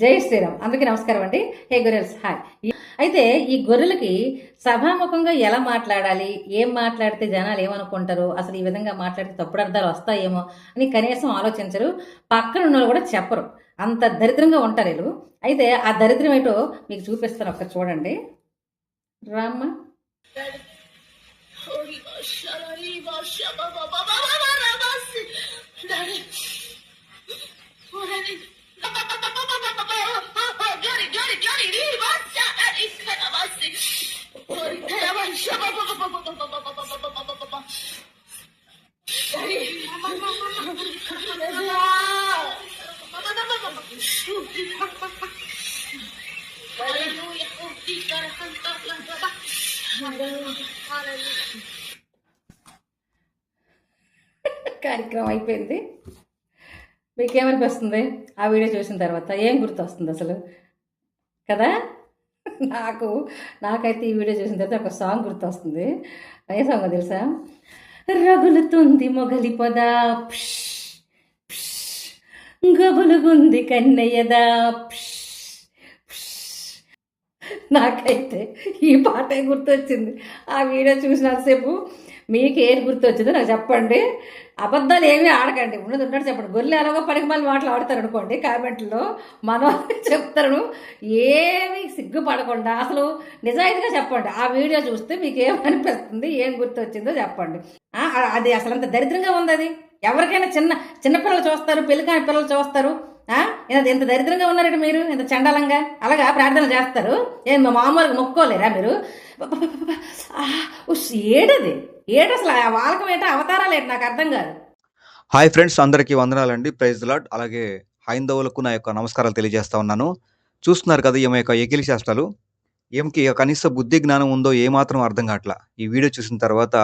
జై శ్రీరామ్. అందరికీ నమస్కారం అండి. హే గొర్రెల్స్ హాయ్. అయితే ఈ గొర్రెలకి సభాముఖంగా ఎలా మాట్లాడాలి? ఏం మాట్లాడితే జనాలు ఏమనుకుంటారు? అసలు ఈ విధంగా మాట్లాడితే తప్పుడు అర్థాలు వస్తాయేమో అని కనీసం ఆలోచించరు. పక్కన ఉన్న వాళ్ళు కూడా చెప్పరు. అంత దరిద్రంగా ఉంటారు వీళ్ళు. అయితే ఆ దరిద్రం ఏంటో మీకు చూపిస్తాను ఒకసారి చూడండి. రామ్మ. కార్యక్రమం అయిపోయింది. మీకేమనిపిస్తుంది ఆ వీడియో చూసిన తర్వాత ఏం గుర్తొస్తుంది అసలు? కదా? నాకు నాకైతే ఈ వీడియో చూసిన తర్వాత ఒక సాంగ్ గుర్తొస్తుంది. ఏ సాంగ్ తెలుసా? రగులుతుంది మొగలి పొద. గబులుగుంది కన్నయ్యదా? నాకైతే ఈ పాటే గుర్తొచ్చింది. ఆ వీడియో చూసినంతసేపు మీకు ఏది గుర్తొచ్చిందో నాకు చెప్పండి. అబద్ధాలు ఏమీ ఆడకండి. ఉన్నది ఉన్నట్టు చెప్పండి. గొర్రెలు ఎలాగో పనికి మళ్ళీ మాటలు ఆడతారు అనుకోండి కామెంట్లో మనం చెప్తారు. ఏమి సిగ్గుపడకుండా అసలు నిజాయితీగా చెప్పండి. ఆ వీడియో చూస్తే మీకు ఏమనిపిస్తుంది ఏం గుర్తొచ్చిందో చెప్పండి. అది అసలు అంత దరిద్రంగా ఉంది అది. ఎవరికైనా చిన్న చిన్నపిల్లలు చూస్తారు పెళ్ళికాని పిల్లలు చూస్తారు. ఎంత ఇంత దరిద్రంగా ఉన్నారండి మీరు ఇంత చండాలంగా. అలాగా ప్రార్థన చేస్తారు. ఏం మా మామూలుగా మొక్కోలేరా మీరు? ఏడది? ఏడు అసలు వాళ్ళకం ఏంటో అవతారాలు ఏంటి నాకు అర్థం కాదు. హాయ్ ఫ్రెండ్స్ అందరికీ వందనాలండి. ప్రైజ్ లాడ్ అలాగే హైందవులకు నా యొక్క నమస్కారాలు తెలియజేస్తా ఉన్నాను. చూస్తున్నారు కదా ఈమె యొక్క ఎకిలి శాస్త్రాలు. ఈమెకి కనీస బుద్ధి జ్ఞానం ఉందో ఏమాత్రం అర్థం కావట్లా. ఈ వీడియో చూసిన తర్వాత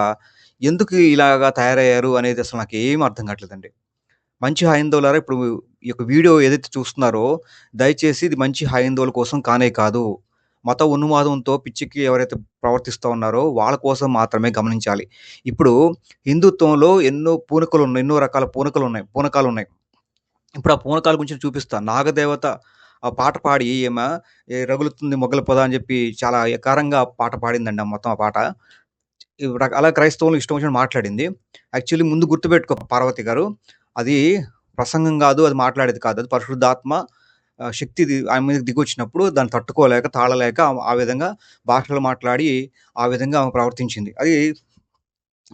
ఎందుకు ఇలాగా తయారయ్యారు అనేది అసలు నాకు ఏం అర్థం కావట్లేదండి. మంచి హైందవులారా ఇప్పుడు ఈ యొక్క వీడియో ఏదైతే చూస్తున్నారో దయచేసి ఇది మంచి హైందవుల కోసం కానే కాదు. మత ఉన్మాదంతో పిచ్చికి ఎవరైతే ప్రవర్తిస్తూ ఉన్నారో వాళ్ళ కోసం మాత్రమే గమనించాలి. ఇప్పుడు హిందుత్వంలో ఎన్నో పూనకలు ఉన్నాయి ఎన్నో రకాల పూనకలు ఉన్నాయి పూనకాలు ఉన్నాయి. ఇప్పుడు ఆ పూనకాల గురించి చూపిస్తా. నాగదేవత ఆ పాట పాడి ఏమ రగులుతుంది మొగల పొద అని చెప్పి చాలా ఎకారంగా పాట పాడిందండి ఆ మొత్తం ఆ పాట. అలా క్రైస్తవులు ఇష్టం వచ్చిన మాట్లాడింది. యాక్చువల్లీ ముందు గుర్తుపెట్టుకో పార్వతి గారు అది ప్రసంగం కాదు అది మాట్లాడేది కాదు. అది పరిశుద్ధాత్మ శక్తి ది- ఆమె మీద దిగొచ్చినప్పుడు దాన్ని తట్టుకోలేక తాళలేక ఆ- విధంగా భాషలు మాట్లాడి ఆ విధంగా ఆమె ప్రవర్తించింది. అది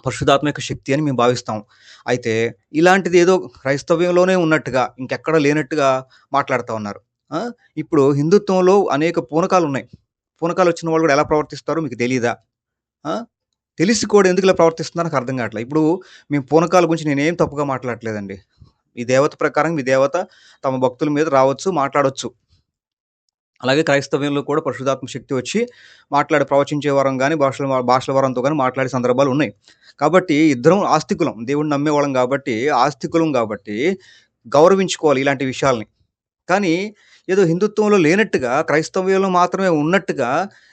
పరిశుధాత్మ యొక్క శక్తి అని మేము భావిస్తాం. అయితే ఇలాంటిది ఏదో క్రైస్తవ్యంలోనే ఉన్నట్టుగా ఇంకెక్కడ లేనట్టుగా మాట్లాడుతూ ఉన్నారు. ఇప్పుడు హిందుత్వంలో అనేక పూనకాలు ఉన్నాయి. పూనకాలు వచ్చిన వాళ్ళు కూడా ఎలా ప్రవర్తిస్తారో మీకు తెలియదా తెలిసి కూడా ఎందుకు ఇలా ప్రవర్తిస్తున్నారో నాకు అర్థం కావట్లేదు. ఇప్పుడు మేము పూనకాల గురించి నేనేం తప్పుగా మాట్లాడట్లేదండి. ఈ దేవత ప్రకారం ఈ దేవత తమ భక్తుల మీద రావచ్చు మాట్లాడవచ్చు అలాగే క్రైస్తవ్యంలో కూడా పరిశుధాత్మ శక్తి వచ్చి మాట్లాడి ప్రవచించే వరం కానీ భాషల భాషల వరంతో కానీ మాట్లాడే సందర్భాలు ఉన్నాయి. కాబట్టి ఇద్దరం ఆస్తికులం దేవుడిని నమ్మేవాళ్ళం కాబట్టి ఆస్తికులం కాబట్టి గౌరవించుకోవాలి ఇలాంటి విషయాల్ని. కానీ ఏదో హిందుత్వంలో లేనట్టుగా క్రైస్తవ్యంలో మాత్రమే ఉన్నట్టుగా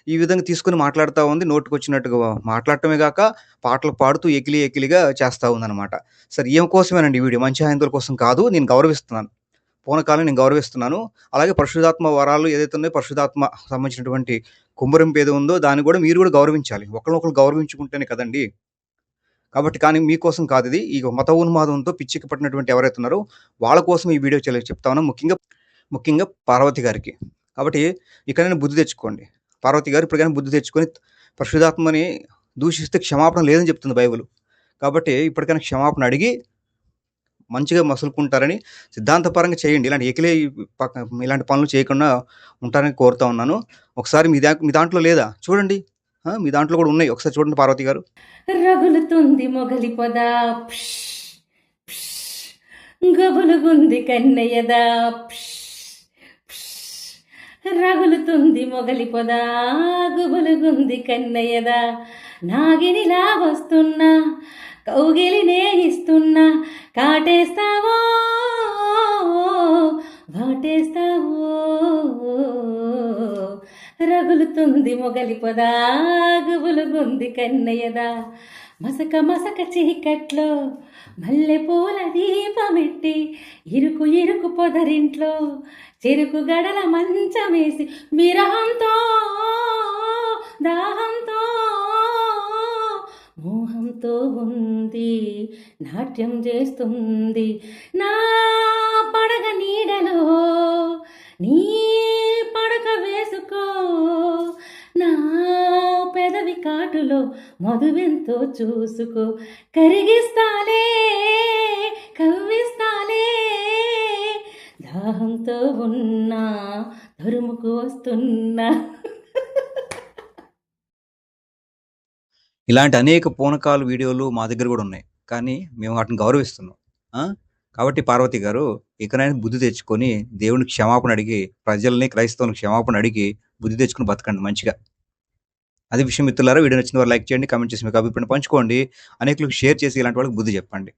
ఈ విధంగా తీసుకుని మాట్లాడుతూ ఉంది నోటుకొచ్చినట్టుగా మాట్లాడటమే కాక పాటలు పాడుతూ ఎకిలి ఎకిలిగా చేస్తూ ఉందన్నమాట. సరే ఏం కోసమేనండి ఈ వీడియో. మంచి హిందువుల కోసం కాదు నేను గౌరవిస్తున్నాను. పూనకాలను నేను గౌరవిస్తున్నాను. అలాగే పరిశుధాత్మ వరాలు ఏదైతే ఉన్నాయో పరిశుధాత్మ సంబంధించినటువంటి కుమ్మరింపు ఏదో ఉందో దాన్ని కూడా మీరు కూడా గౌరవించాలి. ఒకరినొకరు గౌరవించుకుంటేనే కదండి. కాబట్టి కానీ మీకోసం కాదు ఇది. ఈ మత ఉన్మాదంతో పిచ్చికి పట్టినటువంటి ఎవరైతే ఉన్నారో వాళ్ళ కోసం ఈ వీడియో చెప్తా చెప్తాను ముఖ్యంగా ముఖ్యంగా పార్వతి గారికి. కాబట్టి ఇక్కడైనా బుద్ధి తెచ్చుకోండి. పార్వతి గారు ఇప్పటికైనా బుద్ధి తెచ్చుకొని పరిశుధాత్మని దూషిస్తే క్షమాపణ లేదని చెప్తుంది బైబిల్. కాబట్టి ఇప్పటికైనా క్షమాపణ అడిగి మంచిగా మసులుకుంటారని సిద్ధాంతపరంగా చేయండి. ఇలాంటి ఎకిలే పక్క- ఇలాంటి పనులు చేయకుండా ఉంటారని కోరుతా ఉన్నాను. ఒకసారి మీ దా మీ దాంట్లో లేదా? చూడండి. మీ దాంట్లో కూడా ఉన్నాయి. ఒకసారి చూడండి పార్వతి గారు. రగులుతుంది మొగలి పొద. గబులుగుంది కన్నయ్యదా రగులుతుంది మొగలి పొద గుబులుగుంది కన్నయ్యదా. నాగినిలా వస్తున్నా కౌగిలి నేహిస్తున్నా కాటేస్తావో వాటేస్తావో. రగులుతుంది మొగలి పొద గుబులుగుంది కన్నయ్యదా. మసక మసక చీకట్లో మల్లెపూల దీపమెట్టి ఇరుకు ఇరుకు పొదరింట్లో చెరుకు గడల మంచమేసి విరహంతో దాహంతో మోహంతో ఉంది నాట్యం చేస్తుంది. నా పడగ నీడలో నీ పెదవి మధువెంతో చూసుకో. కరిగిస్తాలే కవ్విస్తాలే. దాహంతో ఉన్నా ధరుముకు వస్తున్నా. ఇలాంటి అనేక పూనకాలు వీడియోలు మా దగ్గర కూడా ఉన్నాయి. కానీ మేము వాటిని గౌరవిస్తున్నాం. ఆ? కాబట్టి పార్వతి గారు ఇకనైనా బుద్ధి తెచ్చుకొని దేవుని క్షమాపణ అడిగి ప్రజల్ని క్రైస్తవుని క్షమాపణ అడిగి బుద్ధి తెచ్చుకుని బతకండి మంచిగా. అది విషయం మిత్రులారా వీడియో నచ్చిన వారు లైక్ చేయండి కమెంట్ చేసి మీకు అభిప్రాయం పంచుకోండి. అనేకలకు షేర్ చేసి ఇలాంటి వాళ్ళకి బుద్ధి చెప్పండి.